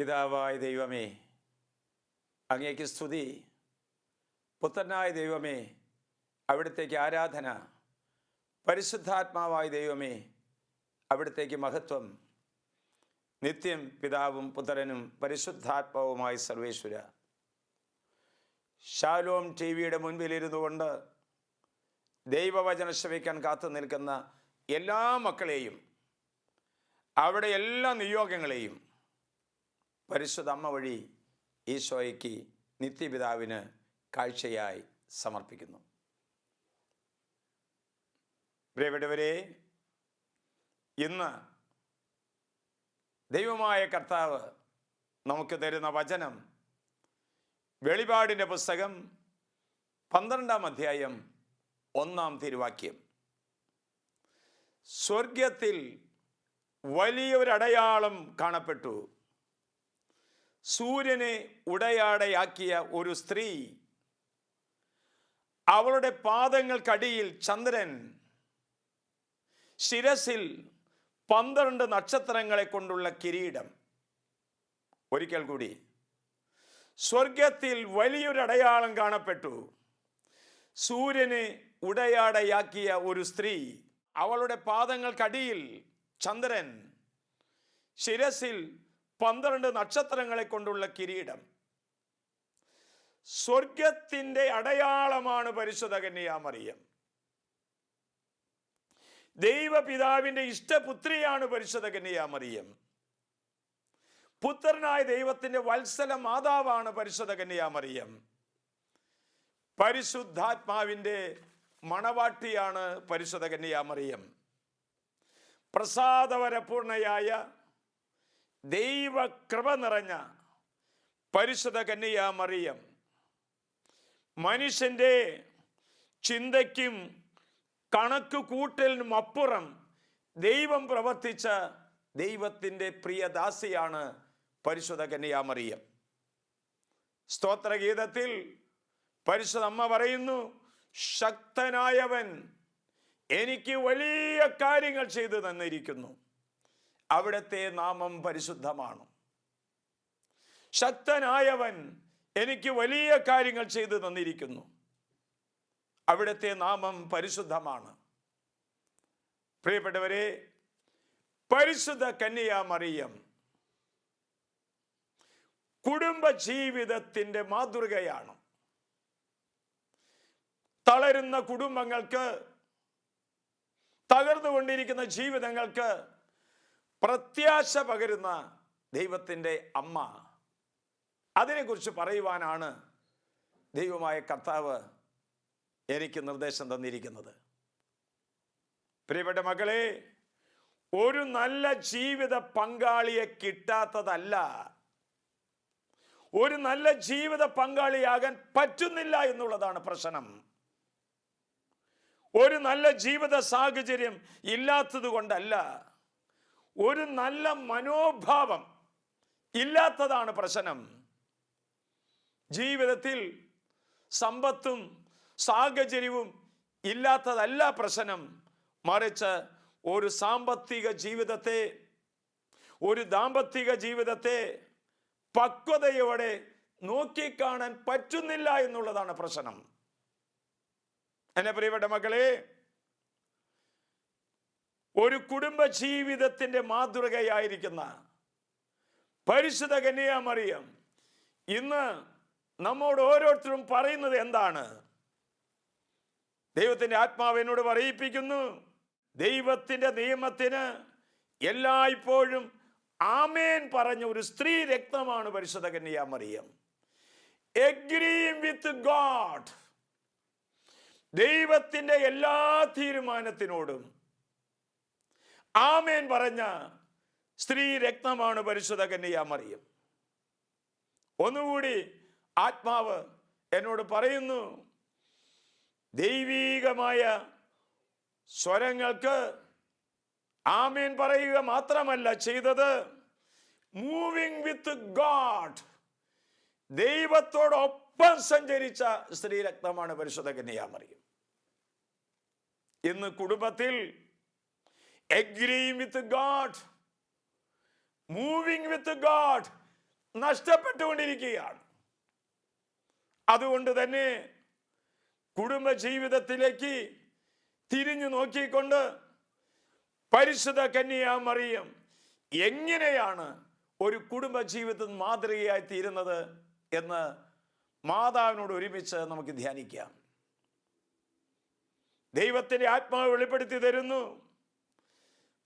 പിതാവായ ദൈവമേ അങ്ങേക്ക് സ്തുതി. പുത്രനായ ദൈവമേ അവിടത്തേക്ക് ആരാധന. പരിശുദ്ധാത്മാവായ ദൈവമേ അവിടത്തേക്ക് മഹത്വം. നിത്യം പിതാവും പുത്രനും പരിശുദ്ധാത്മാവുമായി സർവേശ്വര. ഷാലോം ടി വിയുടെ മുൻപിലിരുന്നു കൊണ്ട് ദൈവവചന ശ്രവിക്കാൻ കാത്തു നിൽക്കുന്ന എല്ലാ മക്കളെയും അവിടെ എല്ലാ നിയോഗങ്ങളെയും പരിശുദ്ധ അമ്മ വഴി ഈശോയ്ക്ക് നിത്യപിതാവിന് കാഴ്ചയായി സമർപ്പിക്കുന്നു. പ്രിയപ്പെട്ടവരെ ഇന്ന് ദൈവമായ കർത്താവ് നമുക്ക് തരുന്ന വചനം വെളിപാടിന്റെ പുസ്തകം പന്ത്രണ്ടാം അധ്യായം ഒന്നാം തിരുവാക്യം. സ്വർഗത്തിൽ വലിയൊരടയാളം കാണപ്പെട്ടു. സൂര്യനെ ഉടയാടയാക്കിയ ഒരു സ്ത്രീ. അവളുടെ പാദങ്ങൾക്കടിയിൽ ചന്ദ്രൻ. ശിരസിൽ പന്ത്രണ്ട് നക്ഷത്രങ്ങളെ കൊണ്ടുള്ള കിരീടം. ഒരിക്കൽ കൂടി. സ്വർഗത്തിൽ വലിയൊരു അടയാളം കാണപ്പെട്ടു. സൂര്യനെ ഉടയാടയാക്കിയ ഒരു സ്ത്രീ. അവളുടെ പാദങ്ങൾക്കടിയിൽ ചന്ദ്രൻ. ശിരസിൽ പന്ത്രണ്ട് നക്ഷത്രങ്ങളെ കൊണ്ടുള്ള കിരീടം. സ്വർഗത്തിന്റെ അടയാളമാണ് പരിശുദ്ധ കന്യാമറിയം. ദൈവപിതാവിന്റെ ഇഷ്ടപുത്രിയാണ് പരിശുദ്ധ കന്യാമറിയം. പുത്രനായ ദൈവത്തിന്റെ വത്സല മാതാവാണ് പരിശുദ്ധ കന്യാമറിയം. പരിശുദ്ധാത്മാവിന്റെ മണവാട്ടിയാണ് പരിശുദ്ധ കന്യാമറിയം. പ്രസാദവരപൂർണയായ ദൈവകൃപ നിറഞ്ഞ പരിശുദ്ധ കന്യാമറിയം മനുഷ്യന്റെ ചിന്തയ്ക്കും കണക്ക് കൂട്ടലിനും അപ്പുറം ദൈവം പ്രവർത്തിച്ച ദൈവത്തിന്റെ പ്രിയദാസിയാണ് പരിശുദ്ധ കന്യാമറിയം സ്തോത്രഗീതത്തിൽ പരിശുദ്ധ അമ്മ പറയുന്നു ശക്തനായവൻ എനിക്ക് വലിയ കാര്യങ്ങൾ ചെയ്തു തന്നിരിക്കുന്നു. അവിടുത്തെ നാമം പരിശുദ്ധമാണ്. ശക്തനായവൻ എനിക്ക് വലിയ കാര്യങ്ങൾ ചെയ്തു തന്നിരിക്കുന്നു. അവിടുത്തെ നാമം പരിശുദ്ധമാണ്. പ്രിയപ്പെട്ടവരെ പരിശുദ്ധ കന്യാമറിയം കുടുംബ ജീവിതത്തിന്റെ മാതൃകയാണ്. തളരുന്ന കുടുംബങ്ങൾക്ക് തകർന്നുകൊണ്ടിരിക്കുന്ന ജീവിതങ്ങൾക്ക് പ്രത്യാശ പകരുന്ന ദൈവത്തിന്റെ അമ്മ. അതിനെക്കുറിച്ച് പറയുവാനാണ് ദൈവമായ കർത്താവ് എനിക്ക് നിർദ്ദേശം തന്നിരിക്കുന്നത്. പ്രിയപ്പെട്ട മക്കളെ ഒരു നല്ല ജീവിത പങ്കാളിയെ കിട്ടാത്തതല്ല. ഒരു നല്ല ജീവിത പങ്കാളിയാകാൻ പറ്റുന്നില്ല എന്നുള്ളതാണ് പ്രശ്നം. ഒരു നല്ല ജീവിത സാഹചര്യം ഇല്ലാത്തത് കൊണ്ടല്ല. ഒരു നല്ല മനോഭാവം ഇല്ലാത്തതാണ് പ്രശ്നം. ജീവിതത്തിൽ സമ്പത്തും സാഹചര്യവും ഇല്ലാത്തതല്ല പ്രശ്നം. മറിച്ച് ഒരു സാമ്പത്തിക ജീവിതത്തെ ഒരു ദാമ്പത്തിക ജീവിതത്തെ പക്വതയോടെ നോക്കിക്കാണാൻ പറ്റുന്നില്ല എന്നുള്ളതാണ് പ്രശ്നം. എന്നെ പ്രിയപ്പെട്ട മക്കളെ ഒരു കുടുംബ ജീവിതത്തിന്റെ മാതൃകയായിരിക്കുന്ന പരിശുദ്ധ കന്യാമറിയം ഇന്ന് നമ്മോട് ഓരോരുത്തരും പറയുന്നത് എന്താണ്? ദൈവത്തിന്റെ ആത്മാവ് എന്നോട് പറയിപ്പിക്കുന്നു. ദൈവത്തിന്റെ നിയമത്തിന് എല്ലായ്പ്പോഴും ആമേൻ പറഞ്ഞ ഒരു സ്ത്രീ രക്തമാണ് പരിശുദ്ധ കന്യാമറിയം എഗ്രീം വിത്ത് ഗാഡ് ദൈവത്തിന്റെ എല്ലാ തീരുമാനത്തിനോടും ആമേൻ പറഞ്ഞ സ്ത്രീ രക്തമാണ് പരിശുദ്ധ കന്യാമറിയം ഒന്നുകൂടി ആത്മാവ് എന്നോട് പറയുന്നു ദൈവീകമായ സ്വരങ്ങൾക്ക് ആമേൻ പറയുക മാത്രമല്ല ചെയ്തത് മൂവിങ് വിത്ത് ഗാഡ് ദൈവത്തോടൊപ്പം സഞ്ചരിച്ച സ്ത്രീ സ്ത്രീരക്തമാണ് പരിശുദ്ധ കന്യാമറിയം ഇന്ന് കുടുംബത്തിൽ agreeing with God moving with God നഷ്ടപ്പെട്ടുകൊണ്ടിരിക്കുകയാണ്. അതുകൊണ്ട് തന്നെ കുടുംബ ജീവിതത്തിലേക്ക് തിരിഞ്ഞു നോക്കിക്കൊണ്ട് പരിശുദ്ധ കന്യാമറിയം എങ്ങനെയാണ് ഒരു കുടുംബ ജീവിതം മാതൃകയായി തീരുന്നത് എന്ന് മാതാവിനോട് ഒരുമിച്ച് നമുക്ക് ധ്യാനിക്കാം. ദൈവത്തിന്റെ ആത്മാവ് വെളിപ്പെടുത്തി തരുന്നു.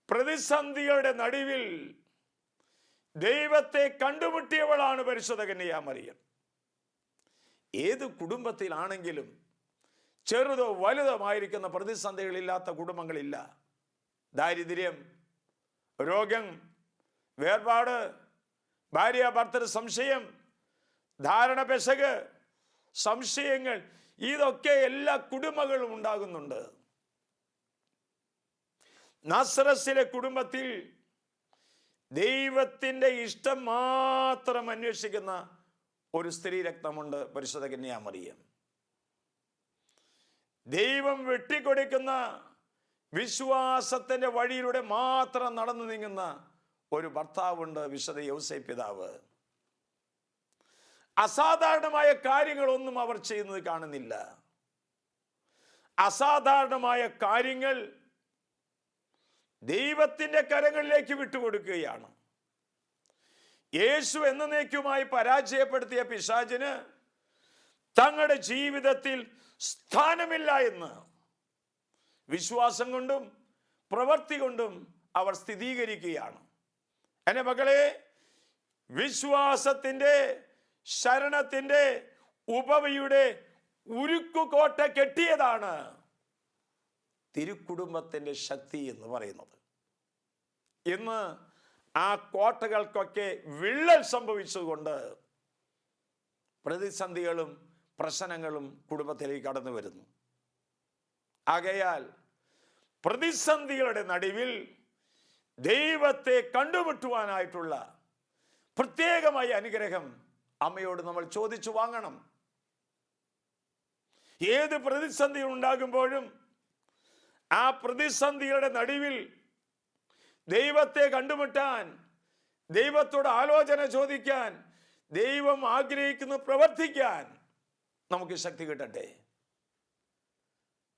പ്രതിസന്ധികളുടെ നടുവിൽ ദൈവത്തെ കണ്ടുമുട്ടിയവളാണ് പരിശുദ്ധ കന്യാമറിയം ഏത് കുടുംബത്തിലാണെങ്കിലും ചെറുതോ വലുതോ ആയിരിക്കുന്ന പ്രതിസന്ധികളില്ലാത്ത കുടുംബങ്ങളില്ല. ദാരിദ്ര്യം രോഗം വേർപാട് ഭാര്യ ഭർത്തൃ സംശയം ധാരണ പെശക് സംശയങ്ങൾ ഇതൊക്കെ എല്ലാ കുടുംബങ്ങളും ഉണ്ടാകുന്നുണ്ട്. നസ്രസിലെ കുടുംബത്തിൽ ദൈവത്തിന്റെ ഇഷ്ടം മാത്രം അന്വേഷിക്കുന്ന ഒരു സ്ത്രീ രക്തമുണ്ട് പരിശുദ്ധ കന്യാമറിയം ദൈവം വെട്ടിക്കൊടുക്കുന്ന വിശ്വാസത്തിന്റെ വഴിയിലൂടെ മാത്രം നടന്നു നീങ്ങുന്ന ഒരു ഭർത്താവുണ്ട് വിശുദ്ധ യൗസൈ പിതാവ്. അസാധാരണമായ കാര്യങ്ങളൊന്നും അവർ ചെയ്യുന്നത് കാണുന്നില്ല. അസാധാരണമായ കാര്യങ്ങൾ ദൈവത്തിന്റെ കരങ്ങളിലേക്ക് വിട്ടുകൊടുക്കുകയാണ്. യേശു എന്നേക്കുമായി പരാജയപ്പെടുത്തിയ പിശാചിന് തങ്ങളുടെ ജീവിതത്തിൽ സ്ഥാനമില്ല എന്ന് വിശ്വാസം കൊണ്ടും പ്രവൃത്തി കൊണ്ടും അവർ സ്ഥിരീകരിക്കുകയാണ്. എന്നെ മകളെ വിശ്വാസത്തിന്റെ ശരണത്തിന്റെ ഉപവിയുടെ ഉരുക്കുകോട്ട കെട്ടിയതാണ്. തിരുക്കുടുംബത്തിന്റെ ശക്തി എന്ന് പറയുന്നത്. ഇന്ന് ആ കോട്ടകൾക്കൊക്കെ വിള്ളൽ സംഭവിച്ചുകൊണ്ട് പ്രതിസന്ധികളും പ്രശ്നങ്ങളും കുടുംബത്തിലേക്ക് കടന്നു വരുന്നു. ആകയാൽ പ്രതിസന്ധികളുടെ നടുവിൽ ദൈവത്തെ കണ്ടുമുട്ടുവാനായിട്ടുള്ള പ്രത്യേകമായ അനുഗ്രഹം അമ്മയോട് നമ്മൾ ചോദിച്ചു വാങ്ങണം. ഏത് പ്രതിസന്ധി ഉണ്ടാകുമ്പോഴും ആ പ്രതിസന്ധിയുടെ നടുവിൽ ദൈവത്തെ കണ്ടുമുട്ടാൻ ദൈവത്തോട് ആലോചന ചോദിക്കാൻ ദൈവം ആഗ്രഹിക്കുന്നു പ്രവർത്തിക്കാൻ നമുക്ക് ശക്തി കിട്ടട്ടെ.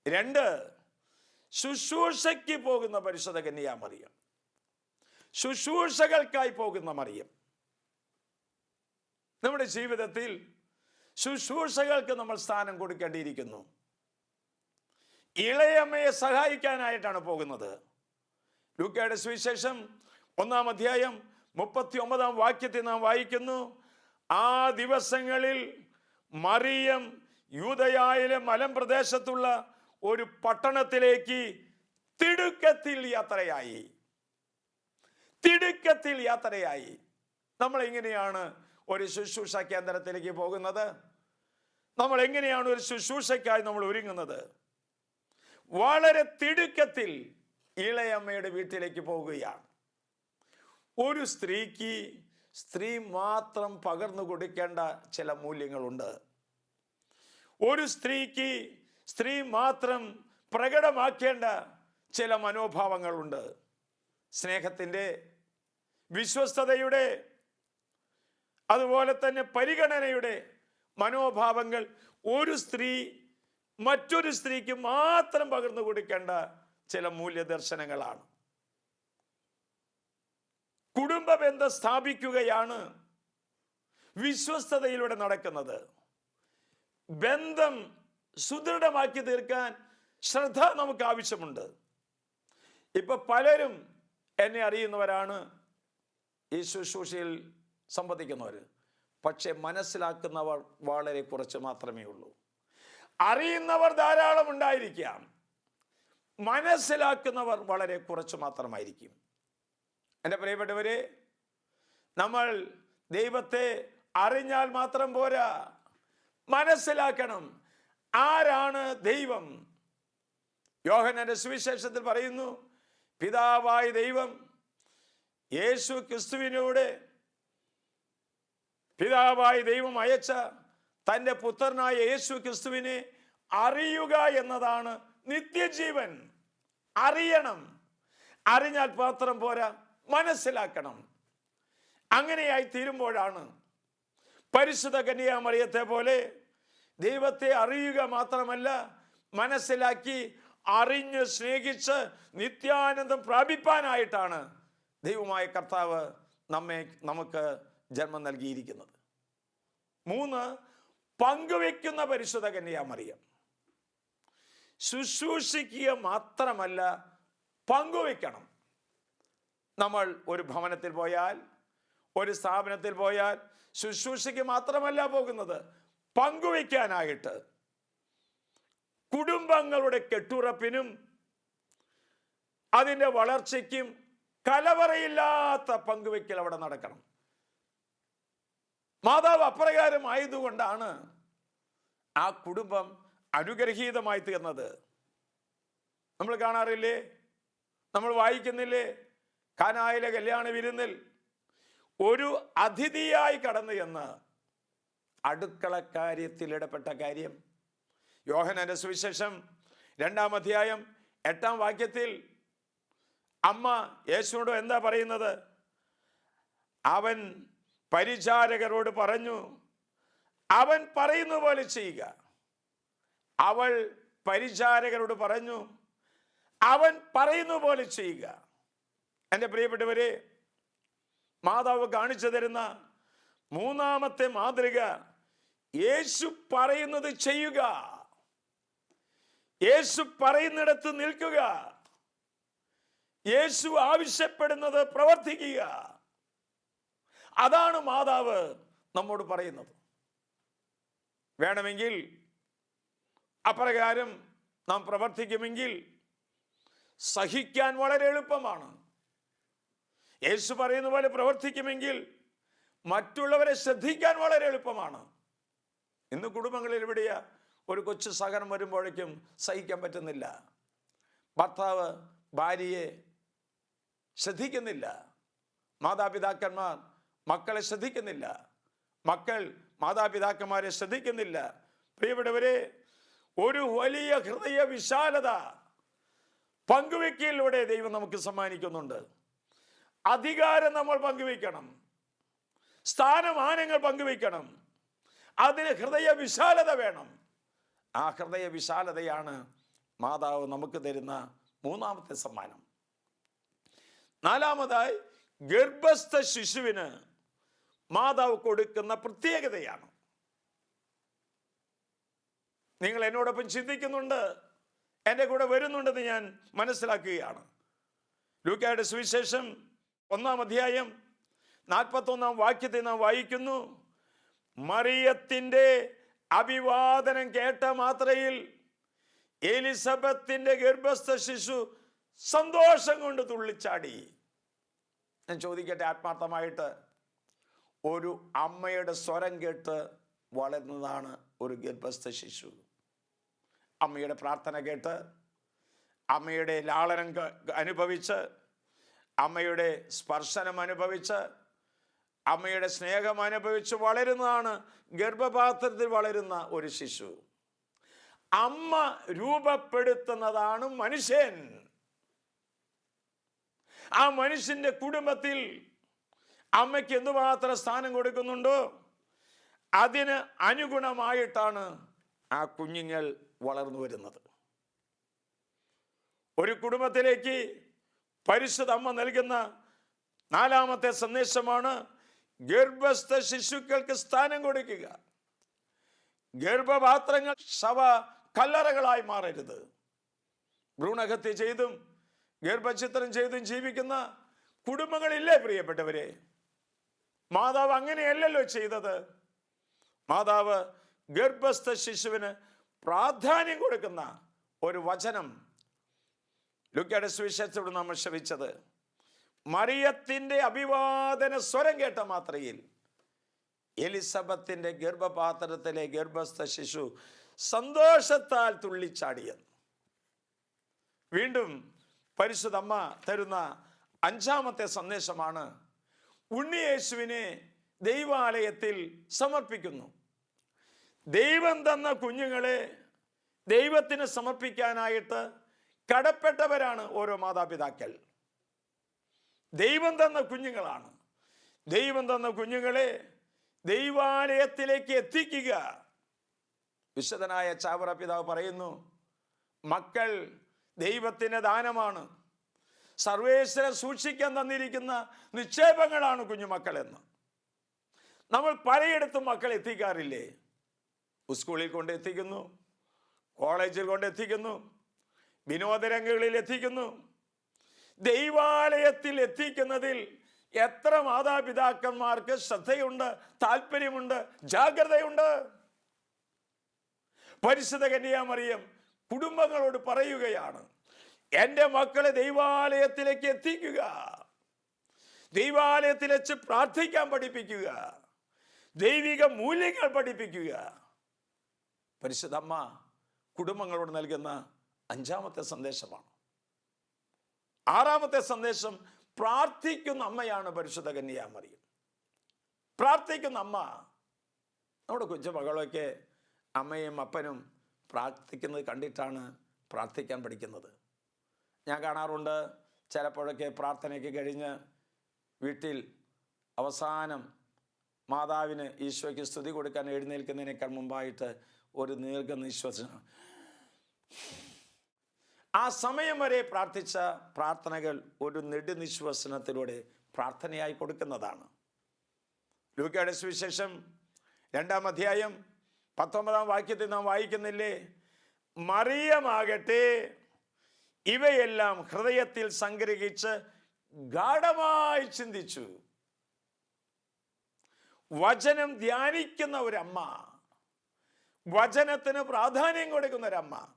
രണ്ട് ശുശ്രൂഷയ്ക്ക് പോകുന്ന പരിശുദ്ധ കന്യാ മറിയം. ശുശ്രൂഷകൾക്കായി പോകുന്ന മറിയം. നമ്മുടെ ജീവിതത്തിൽ ശുശ്രൂഷകൾക്ക് നമ്മൾ സ്ഥാനം കൊടുക്കേണ്ടിയിരിക്കുന്നു. ഇളയമ്മയെ സഹായിക്കാനായിട്ടാണ് പോകുന്നത്. ലൂക്കയുടെ സുവിശേഷം ഒന്നാം അധ്യായം മുപ്പത്തി ഒമ്പതാം വാക്യത്തിൽ നാം വായിക്കുന്നു ആ ദിവസങ്ങളിൽ മറിയം യൂതയായിലെ മലമ്പ്രദേശത്തുള്ള ഒരു പട്ടണത്തിലേക്ക് തിടുക്കത്തിൽ യാത്രയായി. തിടുക്കത്തിൽ യാത്രയായി. നമ്മൾ എങ്ങനെയാണ് ഒരു ശുശ്രൂഷ കേന്ദ്രത്തിലേക്ക് പോകുന്നത്? നമ്മൾ എങ്ങനെയാണ് ഒരു ശുശ്രൂഷയ്ക്കായി നമ്മൾ ഒരുങ്ങുന്നത്? വളരെ തിടുക്കത്തിൽ ഇളയമ്മയുടെ വീട്ടിലേക്ക് പോവുകയാണ്. ഒരു സ്ത്രീക്ക് സ്ത്രീ മാത്രം പകർന്നു കൊടുക്കേണ്ട ചില മൂല്യങ്ങളുണ്ട്. ഒരു സ്ത്രീക്ക് സ്ത്രീ മാത്രം പ്രകടമാക്കേണ്ട ചില മനോഭാവങ്ങളുണ്ട്. സ്നേഹത്തിന്റെ വിശ്വസ്തതയുടെ അതുപോലെ തന്നെ പരിഗണനയുടെ മനോഭാവങ്ങൾ ഒരു സ്ത്രീ മറ്റൊരു സ്ത്രീക്ക് മാത്രം പകർന്നു കൊടുക്കേണ്ട ചില മൂല്യദർശനങ്ങളാണ്. കുടുംബ ബന്ധം സ്ഥാപിക്കുകയാണ് വിശ്വസ്തതയിലൂടെ നടക്കുന്നത്. ബന്ധം സുദൃഢമാക്കി തീർക്കാൻ ശ്രദ്ധ നമുക്ക് ആവശ്യമുണ്ട്. ഇപ്പൊ പലരും എന്നെ അറിയുന്നവരാണ് ഈ ശുശ്രൂഷയിൽ സംബന്ധിക്കുന്നവർ പക്ഷെ മനസ്സിലാക്കുന്നവർ വളരെ കുറച്ച് മാത്രമേ ഉള്ളൂ. അറിയുന്നവർ ധാരാളം ഉണ്ടായിരിക്കാം. മനസ്സിലാക്കുന്നവർ വളരെ കുറച്ച് മാത്രമായിരിക്കും. എന്റെ പ്രിയപ്പെട്ടവരെ നമ്മൾ ദൈവത്തെ അറിഞ്ഞാൽ മാത്രം പോരാ. മനസ്സിലാക്കണം ആരാണ് ദൈവം. യോഹനന്റെ സുവിശേഷത്തിൽ പറയുന്നു പിതാവായ ദൈവം യേശു ക്രിസ്തുവിനോട് പിതാവായ ദൈവം അയച്ച തന്റെ പുത്രനായ യേശു ക്രിസ്തുവിനെ അറിയുക എന്നതാണ് നിത്യജീവൻ. അറിയണം. അറിഞ്ഞാൽ മാത്രം പോരാ മനസ്സിലാക്കണം. അങ്ങനെയായി തീരുമ്പോഴാണ് പരിശുദ്ധ കന്യാമറിയത്തെ പോലെ ദൈവത്തെ അറിയുക മാത്രമല്ല മനസ്സിലാക്കി അറിഞ്ഞ് സ്നേഹിച്ച് നിത്യാനന്ദം പ്രാപിപ്പാനായിട്ടാണ് ദൈവമായ കർത്താവ് നമ്മെ നമുക്ക് ജന്മം നൽകിയിരിക്കുന്നത്. മൂന്ന് പങ്കുവെക്കുന്ന പരിശുദ്ധ കന്യാമറിയം ശുശ്രൂഷിക്കുക മാത്രമല്ല പങ്കുവെക്കണം. നമ്മൾ ഒരു ഭവനത്തിൽ പോയാൽ ഒരു സ്ഥാപനത്തിൽ പോയാൽ ശുശ്രൂഷയ്ക്ക് മാത്രമല്ല പോകുന്നത് പങ്കുവയ്ക്കാനായിട്ട് കുടുംബങ്ങളുടെ കെട്ടുറപ്പിനും അതിന്റെ വളർച്ചയ്ക്കും കലവറയില്ലാത്ത പങ്കുവെക്കൽ അവിടെ നടക്കണം. മാതാവ് അപ്രകാരം ആയതുകൊണ്ടാണ് ആ കുടുംബം അനുഗ്രഹീതമായി തീർന്നത്. നമ്മൾ കാണാറില്ലേ? നമ്മൾ വായിക്കുന്നില്ലേ? കാനായിലെ കല്യാണ വിരുന്നിൽ ഒരു അതിഥിയായി കടന്നു എന്ന് അടുക്കള കാര്യത്തിൽ ഇടപെട്ട കാര്യം. യോഹനന്റെ സുവിശേഷം രണ്ടാം അധ്യായം എട്ടാം വാക്യത്തിൽ അമ്മ യേശുവിനോട് എന്താ പറയുന്നത്? അവൻ പരിചാരകരോട് പറഞ്ഞു അവൻ പറയുന്ന പോലെ ചെയ്യുക. അവൾ പരിചാരകരോട് പറഞ്ഞു അവൻ പറയുന്ന പോലെ ചെയ്യുക. എന്റെ പ്രിയപ്പെട്ടവരെ മാതാവ് കാണിച്ചു തരുന്ന മൂന്നാമത്തെ മാതൃക യേശു പറയുന്നത് ചെയ്യുക. യേശു പറയുന്നിടത്ത് നിൽക്കുക. യേശു ആവശ്യപ്പെടുന്നത് പ്രവർത്തിക്കുക. അതാണ് മാതാവ് നമ്മോട് പറയുന്നത്. വേണമെങ്കിൽ അപ്രകാരം നാം പ്രവർത്തിക്കുമെങ്കിൽ സഹിക്കാൻ വളരെ എളുപ്പമാണ്. യേശു പറയുന്ന പോലെ പ്രവർത്തിക്കുമെങ്കിൽ മറ്റുള്ളവരെ ശ്രദ്ധിക്കാൻ വളരെ എളുപ്പമാണ്. ഇന്ന് കുടുംബങ്ങളിൽ എവിടെയാ ഒരു കൊച്ചു സഹനം വരുമ്പോഴേക്കും സഹിക്കാൻ പറ്റുന്നില്ല. ഭർത്താവ് ഭാര്യയെ ശ്രദ്ധിക്കുന്നില്ല. മാതാപിതാക്കന്മാർ മക്കളെ ശ്രദ്ധിക്കുന്നില്ല. മക്കൾ മാതാപിതാക്കന്മാരെ ശ്രദ്ധിക്കുന്നില്ല. പ്രിയപ്പെട്ടവരെ ഒരു വലിയ ഹൃദയ വിശാലത പങ്കുവെക്കലിലൂടെ ദൈവം നമുക്ക് സമ്മാനിക്കുന്നുണ്ട്. അധികാരം നമ്മൾ പങ്കുവയ്ക്കണം സ്ഥാനമാനങ്ങൾ പങ്കുവയ്ക്കണം അതിന് ഹൃദയ വിശാലത വേണം. ആ ഹൃദയ വിശാലതയാണ് മാതാവ് നമുക്ക് തരുന്ന മൂന്നാമത്തെ സമ്മാനം. നാലാമതായി ഗർഭസ്ഥ ശിശുവിന് മാതാവ് കൊടുക്കുന്ന പ്രത്യേകതയാണ്. നിങ്ങൾ എന്നോടൊപ്പം ചിന്തിക്കുന്നുണ്ട് എന്റെ കൂടെ വരുന്നുണ്ടെന്ന് ഞാൻ മനസ്സിലാക്കുകയാണ്. ലൂക്കായുടെ സുവിശേഷം ഒന്നാം അധ്യായം നാൽപ്പത്തൊന്നാം വാക്യത്തിൽ നാം വായിക്കുന്നു മറിയത്തിന്റെ അഭിവാദനം കേട്ട മാത്രയിൽ എലിസബത്തിന്റെ ഗർഭസ്ഥ ശിശു സന്തോഷം കൊണ്ട് തുള്ളിച്ചാടി. ഞാൻ ചോദിക്കട്ടെ ആത്മാർത്ഥമായിട്ട് ഒരു അമ്മയുടെ സ്വരം കേട്ട് വളരുന്നതാണ് ഒരു ഗർഭസ്ഥ ശിശു. അമ്മയുടെ പ്രാർത്ഥന കേട്ട് അമ്മയുടെ ലാളനം അനുഭവിച്ച് അമ്മയുടെ സ്പർശനം അനുഭവിച്ച് അമ്മയുടെ സ്നേഹം അനുഭവിച്ച് വളരുന്നതാണ് ഗർഭപാത്രത്തിൽ വളരുന്ന ഒരു ശിശു. അമ്മ രൂപപ്പെടുത്തുന്നതാണ് മനുഷ്യൻ. ആ മനുഷ്യന്റെ കുടുംബത്തിൽ അമ്മയ്ക്ക് എന്തുമാത്രം സ്ഥാനം കൊടുക്കുന്നുണ്ടോ? അതിന് അനുഗുണമായിട്ടാണ് ആ കുഞ്ഞുങ്ങൾ വളർന്നു വരുന്നത്. ഒരു കുടുംബത്തിലേക്ക് പരിശുദ്ധ അമ്മ നൽകുന്ന നാലാമത്തെ സന്ദേശമാണ് ഗർഭസ്ഥ ശിശുക്കൾക്ക് സ്ഥാനം കൊടുക്കുക. ഗർഭപാത്രങ്ങൾ ശവ കല്ലറകളായി മാറരുത്. ഭ്രൂണഹത്യ ചെയ്തും ഗർഭചിത്രം ചെയ്തും ജീവിക്കുന്ന കുടുംബങ്ങളില്ലേ പ്രിയപ്പെട്ടവരെ? മാതാവ് അങ്ങനെയല്ലല്ലോ ചെയ്തത്. മാതാവ് ഗർഭസ്ഥ ശിശുവിന് പ്രാധാന്യം കൊടുക്കുന്ന ഒരു വചനം. ലുക്കയുടെ സുവിശേഷത്തോട് നമ്മൾ ശ്രമിച്ചത് മറിയത്തിന്റെ അഭിവാദന സ്വരം കേട്ട മാത്രയിൽ എലിസബത്തിന്റെ ഗർഭപാത്രത്തിലെ ഗർഭസ്ഥ ശിശു സന്തോഷത്താൽ തുള്ളിച്ചാടിയത്. വീണ്ടും പരിശുദ്ധമ്മ തരുന്ന അഞ്ചാമത്തെ സന്ദേശമാണ് ഉണ്ണിയേശുവിനെ ദൈവാലയത്തിൽ സമർപ്പിക്കുന്നു. ദൈവം തന്ന കുഞ്ഞുങ്ങളെ ദൈവത്തിന് സമർപ്പിക്കാനായിട്ട് കടപ്പെട്ടവരാണ് ഓരോ മാതാപിതാക്കൾ. ദൈവം തന്ന കുഞ്ഞുങ്ങളാണ്. ദൈവം തന്ന കുഞ്ഞുങ്ങളെ ദൈവാലയത്തിലേക്ക് എത്തിക്കുക. വിശുദ്ധനായ ചാവറ പിതാവ് പറയുന്നു മക്കൾ ദൈവത്തിന്റെ ദാനമാണ്. സർവേശ്വരൻ സൂക്ഷിക്കാൻ തന്നിരിക്കുന്ന നിക്ഷേപങ്ങളാണ് കുഞ്ഞുമക്കളെന്ന്. നമ്മൾ പലയിടത്തും മക്കൾ എത്തിക്കാറില്ലേ? സ്കൂളിൽ കൊണ്ട് എത്തിക്കുന്നു കോളേജിൽ കൊണ്ട് എത്തിക്കുന്നു വിനോദരംഗങ്ങളിൽ എത്തിക്കുന്നു. ദൈവാലയത്തിൽ എത്തിക്കുന്നതിൽ എത്ര മാതാപിതാക്കന്മാർക്ക് ശ്രദ്ധയുണ്ട് താല്പര്യമുണ്ട് ജാഗ്രതയുണ്ട്? പരിശുദ്ധ കന്യാമറിയം കുടുംബങ്ങളോട് പറയുകയാണ് എന്റെ മക്കളെ ദൈവാലയത്തിലേക്ക് എത്തിക്കുക. ദൈവാലയത്തിൽ വെച്ച് പ്രാർത്ഥിക്കാൻ പഠിപ്പിക്കുക. ദൈവിക മൂല്യങ്ങൾ പഠിപ്പിക്കുക. പരിശുദ്ധമ്മ കുടുംബങ്ങളോട് നൽകുന്ന അഞ്ചാമത്തെ സന്ദേശമാണ്. ആറാമത്തെ സന്ദേശം പ്രാർത്ഥിക്കുന്ന അമ്മയാണ് പരിശുദ്ധ കന്യാമറിയം പ്രാർത്ഥിക്കുന്ന അമ്മ നമ്മുടെ കൊച്ചു മകളൊക്കെ അമ്മയും അപ്പനും പ്രാർത്ഥിക്കുന്നത് കണ്ടിട്ടാണ് പ്രാർത്ഥിക്കാൻ പഠിക്കുന്നത്. ഞാൻ കാണാറുണ്ട് ചിലപ്പോഴൊക്കെ പ്രാർത്ഥനയ്ക്ക് കഴിഞ്ഞ് വീട്ടിൽ അവസാനം മാതാവിന് ഈശോയ്ക്ക് സ്തുതി കൊടുക്കാൻ എഴുന്നേൽക്കുന്നതിനേക്കാൾ മുമ്പായിട്ട് ഒരു ദീർഘനിശ്വസനം ആ സമയം വരെ പ്രാർത്ഥിച്ച പ്രാർത്ഥനകൾ ഒരു നെടുനിശ്വസനത്തിലൂടെ പ്രാർത്ഥനയായി കൊടുക്കുന്നതാണ്. ലൂക്കയുടെ സുവിശേഷം രണ്ടാം അധ്യായം പത്തൊമ്പതാം വാക്യത്തിൽ നാം വായിക്കുന്നില്ലേ? മറിയമാകട്ടെ. ഇവയെല്ലാം ഹൃദയത്തിൽ സംഗ്രഹിച്ച് ഗാഠമായി ചിന്തിച്ചു. വചനം ധ്യാനിക്കുന്ന ഒരമ്മ വചനത്തിന് പ്രാധാന്യം കൊടുക്കുന്ന ഒരമ്മ.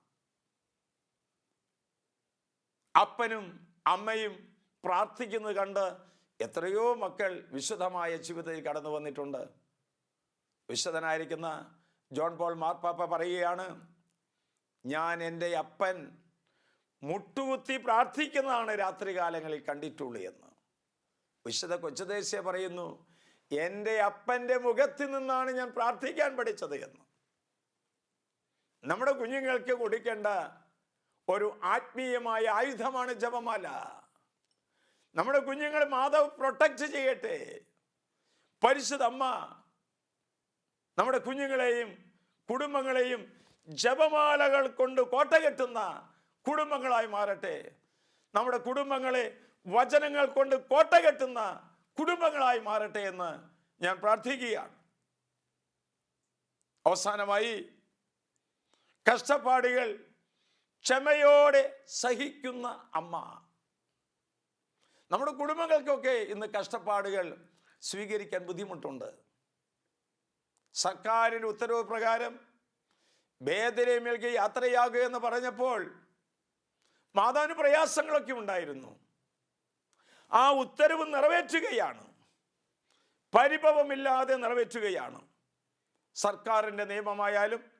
അപ്പനും അമ്മയും പ്രാർത്ഥിക്കുന്നത് കണ്ട് എത്രയോ മക്കൾ വിശുദ്ധമായ ജീവിതത്തിൽ കടന്നു വന്നിട്ടുണ്ട്. വിശുദ്ധനായിരിക്കുന്ന ജോൺ പോൾ മാർപ്പാപ്പ പറയുകയാണ് ഞാൻ എന്റെ അപ്പൻ മുട്ടുകുത്തി പ്രാർത്ഥിക്കുന്നതാണ് രാത്രികാലങ്ങളിൽ കണ്ടിട്ടുള്ളൂ എന്ന്. വിശുദ്ധ കൊച്ചുദേശീയ പറയുന്നു എന്റെ അപ്പന്റെ മുഖത്തിൽ നിന്നാണ് ഞാൻ പ്രാർത്ഥിക്കാൻ പഠിച്ചത് എന്ന്. നമ്മുടെ കുഞ്ഞുങ്ങൾക്ക് കൊടുക്കേണ്ട ഒരു ആത്മീയമായ ആയുധമാണ് ജപമാല. നമ്മുടെ കുഞ്ഞുങ്ങൾ മാതാവ് പ്രൊട്ടക്റ്റ് ചെയ്യട്ടെ. പരിശുദ്ധ അമ്മ നമ്മുടെ കുഞ്ഞുങ്ങളെയും കുടുംബങ്ങളെയും ജപമാലകൾ കൊണ്ട് കോട്ട കെട്ടുന്ന കുടുംബങ്ങളായി മാറട്ടെ. നമ്മുടെ കുടുംബങ്ങളെ വചനങ്ങൾ കൊണ്ട് കോട്ട കെട്ടുന്ന കുടുംബങ്ങളായി മാറട്ടെ എന്ന് ഞാൻ പ്രാർത്ഥിക്കുകയാണ്. അവസാനമായി കഷ്ടപ്പാടുകൾ ക്ഷമയോടെ സഹിക്കുന്ന അമ്മ. നമ്മുടെ കുടുംബങ്ങൾക്കൊക്കെ ഇന്ന് കഷ്ടപ്പാടുകൾ സ്വീകരിക്കാൻ ബുദ്ധിമുട്ടുണ്ട്. സർക്കാരിന്റെ ഉത്തരവ് പ്രകാരം വേദനമേൽക്ക് യാത്രയാകുക എന്ന് പറഞ്ഞപ്പോൾ മാതാവിന് പ്രയാസങ്ങളൊക്കെ ഉണ്ടായിരുന്നു. ആ ഉത്തരവ് നിറവേറ്റുകയാണ്. പരിഭവമില്ലാതെ നിറവേറ്റുകയാണ്. സർക്കാരിന്റെ നിയമമായാലും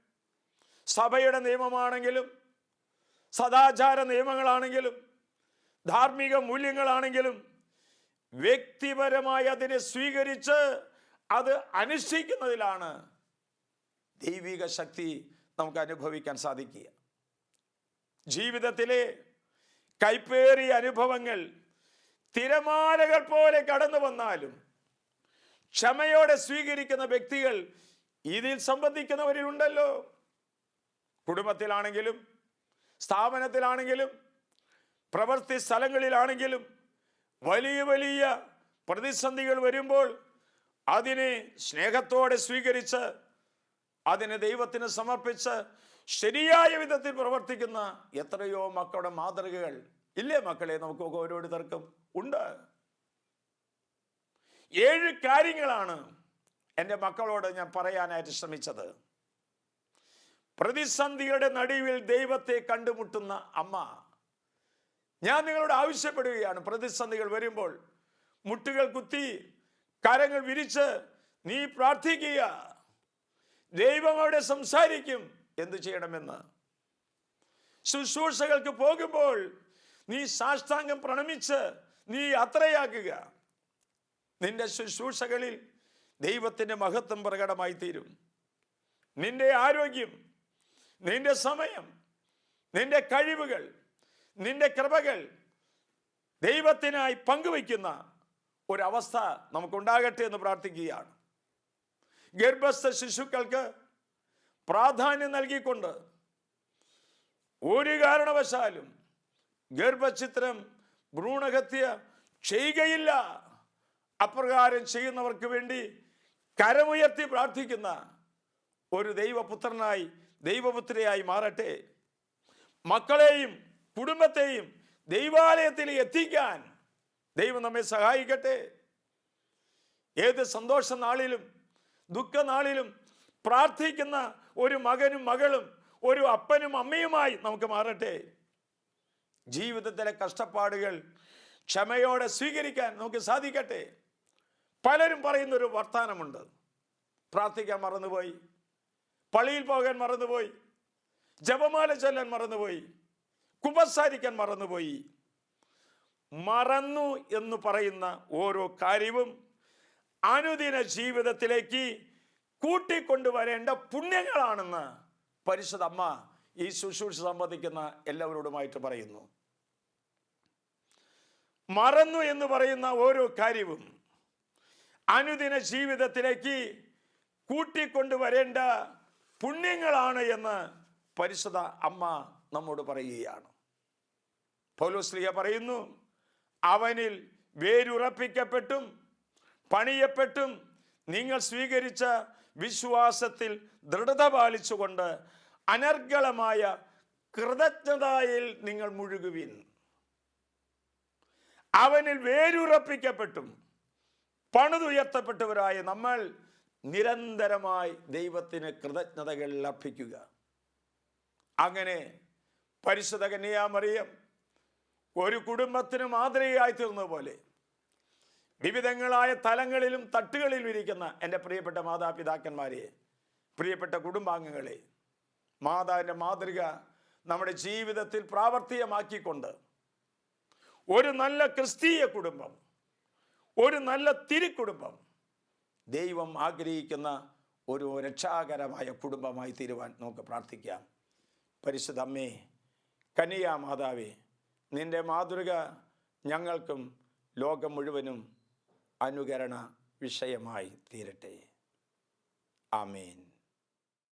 സഭയുടെ നിയമമാണെങ്കിലും സദാചാര നിയമങ്ങളാണെങ്കിലും ധാർമ്മിക മൂല്യങ്ങളാണെങ്കിലും വ്യക്തിപരമായി അതിനെ സ്വീകരിച്ച് അത് അനുഷ്ഠിക്കുന്നതിലാണ് ദൈവിക ശക്തി നമുക്ക് അനുഭവിക്കാൻ സാധിക്കുക. ജീവിതത്തിലെ കൈപ്പേറിയ അനുഭവങ്ങൾ തിരമാലകൾ പോലെ കടന്നു വന്നാലും ക്ഷമയോടെ സ്വീകരിക്കുന്ന വ്യക്തികൾ ഇതിൽ സംബന്ധിക്കുന്നവരിലുണ്ടല്ലോ. കുടുംബത്തിലാണെങ്കിലും സ്ഥാപനത്തിലാണെങ്കിലും പ്രവൃത്തി സ്ഥലങ്ങളിലാണെങ്കിലും വലിയ വലിയ പ്രതിസന്ധികൾ വരുമ്പോൾ അതിനെ സ്നേഹത്തോടെ സ്വീകരിച്ച് അതിനെ ദൈവത്തിന് സമർപ്പിച്ച് ശരിയായ വിധത്തിൽ പ്രവർത്തിക്കുന്ന എത്രയോ മക്കളുടെ മാതൃകകൾ. ഇല്ലേ മക്കളെ? നമുക്കൊക്കെ ഓരോരുത്തർക്കും ഉണ്ട്. ഏഴ് കാര്യങ്ങളാണ് എന്റെ മക്കളോട് ഞാൻ പറയാനായിട്ട് ശ്രമിച്ചത്. പ്രതിസന്ധിയുടെ നടുവിൽ ദൈവത്തെ കണ്ടുമുട്ടുന്ന അമ്മ. ഞാൻ നിങ്ങളോട് ആവശ്യപ്പെടുകയാണ്. പ്രതിസന്ധികൾ വരുമ്പോൾ മുട്ടുകൾ കുത്തി കരങ്ങൾ വിരിച്ച് നീ പ്രാർത്ഥിക്കുക. ദൈവം അവിടെ സംസാരിക്കും. എന്തു ചെയ്യണമെന്ന്? ശുശ്രൂഷകൾക്ക് പോകുമ്പോൾ നീ സാഷ്ടാംഗം പ്രണമിച്ച് നീ അത്രയാക്കുക നിന്റെ ശുശ്രൂഷകളിൽ ദൈവത്തിന്റെ മഹത്വം പ്രകടമായി തീരും നിന്റെ ആരോഗ്യം നിന്റെ സമയം നിന്റെ കഴിവുകൾ നിന്റെ കൃപകൾ ദൈവത്തിനായി പങ്കുവയ്ക്കുന്ന ഒരവസ്ഥ നമുക്കുണ്ടാകട്ടെ എന്ന് പ്രാർത്ഥിക്കുകയാണ്. ഗർഭസ്ഥ ശിശുക്കൾക്ക് പ്രാധാന്യം നൽകിക്കൊണ്ട് ഒരു കാരണവശാലും ഗർഭചിത്രം ഭ്രൂണഹത്യ ചെയ്യുകയില്ല. അപ്രകാരം ചെയ്യുന്നവർക്ക് വേണ്ടി കരമുയർത്തി പ്രാർത്ഥിക്കുന്ന ഒരു ദൈവപുത്രനായി ദൈവപുത്രിയായി മാറട്ടെ. മക്കളെയും കുടുംബത്തെയും ദൈവാലയത്തിൽ എത്തിക്കാൻ ദൈവം നമ്മെ സഹായിക്കട്ടെ. ഏത് സന്തോഷ നാളിലും ദുഃഖനാളിലും പ്രാർത്ഥിക്കുന്ന ഒരു മകനും മകളും ഒരു അപ്പനും അമ്മയുമായി നമുക്ക് മാറട്ടെ. ജീവിതത്തിലെ കഷ്ടപ്പാടുകൾ ക്ഷമയോടെ സ്വീകരിക്കാൻ നമുക്ക് സാധിക്കട്ടെ. പലരും പറയുന്നൊരു വർത്തമാനമുണ്ട് പ്രാർത്ഥിക്കാൻ മറന്നുപോയി. പള്ളിയിൽ പോകാൻ മറന്നുപോയി. ജപമാല ചൊല്ലാൻ മറന്നുപോയി. കുമ്പസാരിക്കാൻ മറന്നുപോയി. മറന്നു എന്ന് പറയുന്ന ഓരോ കാര്യവും അനുദിന ജീവിതത്തിലേക്ക് കൂട്ടിക്കൊണ്ടുവരേണ്ട പുണ്യങ്ങളാണെന്ന് പരിശുദ്ധ അമ്മ ഈ ശുശ്രൂഷ സംബന്ധിക്കുന്ന എല്ലാവരോടുമായിട്ട് പറയുന്നു. മറന്നു എന്ന് പറയുന്ന ഓരോ കാര്യവും അനുദിന ജീവിതത്തിലേക്ക് കൂട്ടിക്കൊണ്ടുവരേണ്ട പുണ്യങ്ങളാണ് എന്ന് പരിശുദ്ധ അമ്മ നമ്മോട് പറയുകയാണ്. പൗലോസ്ലിയ പറയുന്നു അവനിൽ വേരുറപ്പിക്കപ്പെട്ടും പണിയപ്പെട്ടും നിങ്ങൾ സ്വീകരിച്ച വിശ്വാസത്തിൽ ദൃഢത പാലിച്ചുകൊണ്ട് അനർഗളമായ കൃതജ്ഞതയിൽ നിങ്ങൾ മുഴുകുവിൻ. അവനിൽ വേരുറപ്പിക്കപ്പെട്ടും പണിതുയർത്തപ്പെട്ടവരായ നമ്മൾ നിരന്തരമായി ദൈവത്തിന് കൃതജ്ഞതകൾ അർപ്പിക്കുക. അങ്ങനെ പരിശുദ്ധ കന്യാമറിയം ഒരു കുടുംബത്തിന് മാതൃകയായി തീർന്നതുപോലെ വിവിധങ്ങളായ തലങ്ങളിലും തട്ടുകളിലും ഇരിക്കുന്ന എന്റെ പ്രിയപ്പെട്ട മാതാപിതാക്കന്മാരെ പ്രിയപ്പെട്ട കുടുംബാംഗങ്ങളെ മാതാവിന്റെ മാതൃക നമ്മുടെ ജീവിതത്തിൽ പ്രാവർത്തികമാക്കിക്കൊണ്ട് ഒരു നല്ല ക്രിസ്തീയ കുടുംബം ഒരു നല്ല തിരുക്കുടുംബം ദൈവം ആഗ്രഹിക്കുന്ന ഒരു രക്ഷാകരമായ കുടുംബമായി തീരുവാൻ നമുക്ക് പ്രാർത്ഥിക്കാം. പരിശുദ്ധ അമ്മേ കനിയാ മാതാവേ നിന്റെ മാതൃക ഞങ്ങൾക്കും ലോകം മുഴുവനും അനുകരണ വിഷയമായി തീരട്ടെ. ആമേൻ.